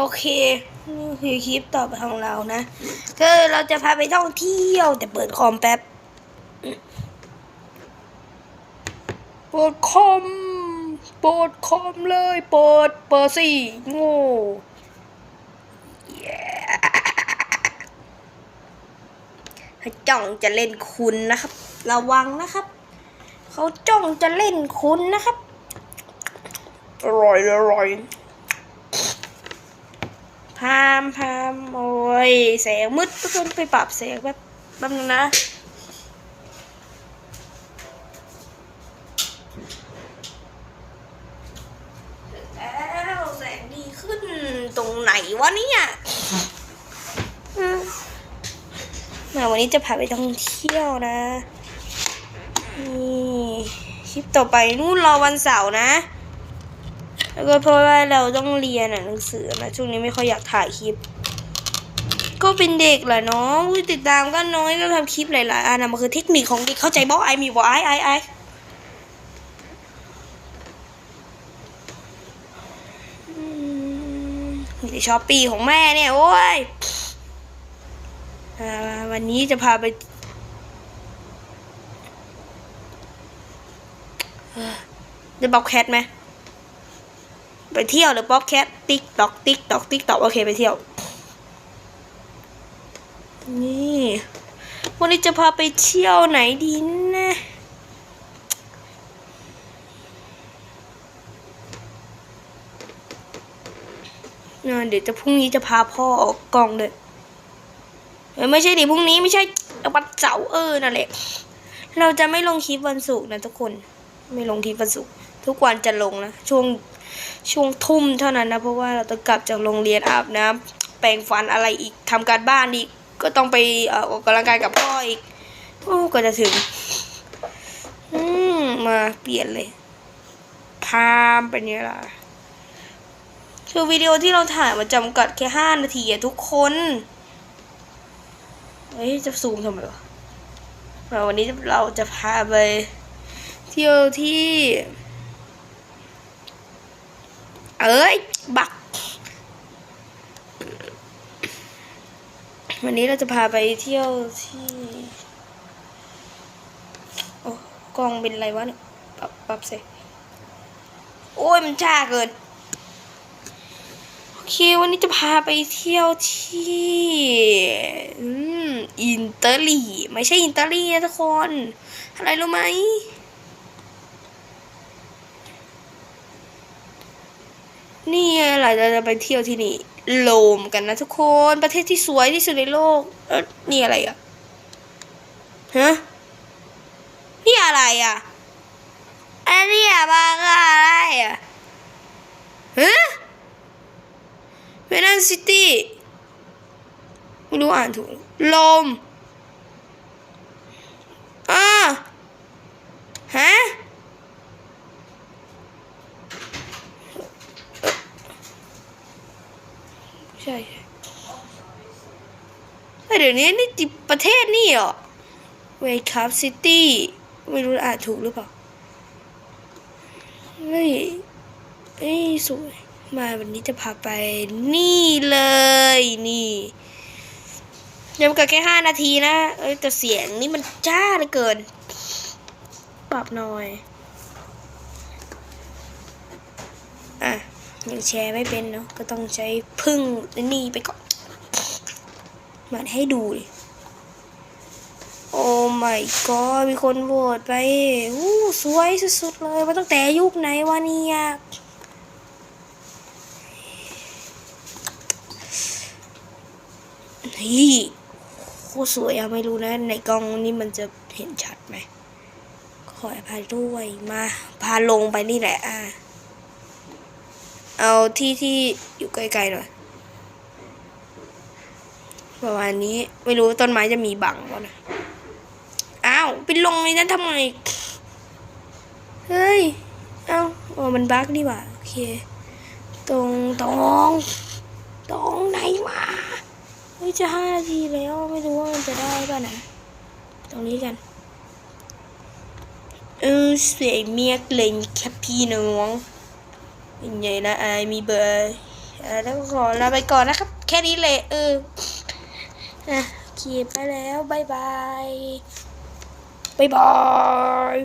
โอเคนี่คือคลิปต่อไปของเรานะคือเราจะพาไปท่องเที่ยว แต่เปิดคอมแป๊บเปิดคอมเปิดคอมเลยเปิดเปิดสิโง่เขาจ้องจะเล่นคุณนะครับ ระวังนะครับ เขาจ้องจะเล่นคุณนะครับ อร่อยอร่อย พามพามโอ้ยแสงมืดทุกคนไปปรับแสงแบบแป๊บนึงนะแล้วแสงดีขึ้นตรงไหนวะเนี่ยมาวันนี้จะพาไปท่องเที่ยวนะนี่คลิปต่อไปนู่นรอวันเสาร์นะ แล้วก็เพราะว่าเราต้องเรียนหนังสือนะช่วงนี้ไม่ค่อยอยากถ่ายคลิป ก็เป็นเด็กแหละเนาะผู้ติดตามก็น้อยก็ทำคลิปหลายๆอันนะมันคือเทคนิคของเด็กเข้าใจบอกไอมีบอกไอไอไอมนี่ช้อปปี้ของแม่เนี่ยโอ้ยวันนี้จะพาไปเดอะบอกแคทไหม ไปเที่ยวหรือป๊อปแคทติ๊กตอกติ๊กตอกติ๊กตอกโอเคไปเที่ยว นี่วันนี้จะพาไปเที่ยวไหนดีนะเดี๋ยวจะพรุ่งนี้จะพาพ่อออกกองเลยเอ้ยไม่ใช่ดิพรุ่งนี้ไม่ใช่วันเสาร์เออนั่นแหละเราจะไม่ลงคลิปวันศุกร์นะทุกคน ไม่ลงคลิปวันศุกร์ทุกวันจะลงนะช่วง ช่วงทุ่มเท่านั้นนะ เพราะว่าเราต้องกลับจากโรงเรียนอาบน้ำแปรงฟันอะไรอีกทำการบ้านอีก ก็ต้องไปออออกกำลังกายกับพ่ออีกโอ้ก็จะถึง อืมมาเปลี่ยนเลยพามเป็นไงล่ะคือวิดีโอที่เราถ่ายมันจำกัดแค่ห้านาทีอะทุกคน เฮ้ย จะซูมทำไมวะมาวันนี้เราจะพาไปเที่ยวที่ เอ้ย บัก วันนี้เราจะพาไปเที่ยวที่ โอ้กล้องเป็นไรวะเนี่ย ปรับปรับเสโอ้ย มันช้าเกิน โอเค วันนี้จะพาไปเที่ยวที่อืมอินเตอร์ลี ไม่ใช่อินเตอร์ลีนะทุกคน อะไรรู้ไหม นี่ไงเราจะไปเที่ยวที่นี่โลมกันนะทุกคนประเทศที่สวยที่สุดในโลกเออนี่อะไรอะฮะนี่อะไรอะอันนี้อะมาอะไรอะฮะเวนันซิตี้ไม่รู้อ่านถูกลมอ่าฮะ ใช่ใช่เฮ้เดี๋ยวนี้นี่ติประเทศนี่เหรอเวคัพซิตี้ไม่รู้อ่านถูกหรือเปล่าเฮ้ยเอ้ยสวยมาวันนี้จะพาไปนี่เลยนี่จำกัดแค่ห้านาทีนะ เอ้ยแต่เสียงนี่มันจ้าเหลือเกิน ปรับหน่อย อะ ยังแชร์ไม่เป็นเนาะก็ต้องใช้พึ่งนี่ไปก่อนมาให้ดูดิโอ้ my god มีคนโหวตไปอู้สวยสุดๆเลยมาตั้งแต่ยุคไหนวะเนี่ยนี่โคตรสวยอะไม่รู้นะ ในกล้องนี่มันจะเห็นชัดไหมขออภัยด้วยมา พาลงไปนี่แหละอะ เอาที่ที่อยู่ไกลๆหน่อยประมาณนี้ไม่รู้ต้นไม้จะมีบังวะนะอ้าวไปลงในนั้นทำไมเฮ้ยเอ้าโอ้มันบั๊กนี่หว่าโอเค ตรงตรงตรงไหนมาเฮ้ยจะห้านาทีแล้วไม่รู้ว่ามันจะได้ป่ะนะตรงนี้กันเออเสียเมียกเลนแคปพี่น้อง ยังไงนะไอมีเบอร์ออแล้วก็ขอลาไปก่อนนะครับ แค่นี้แหละเอออะขี่ไปแล้วบายบายบายบาย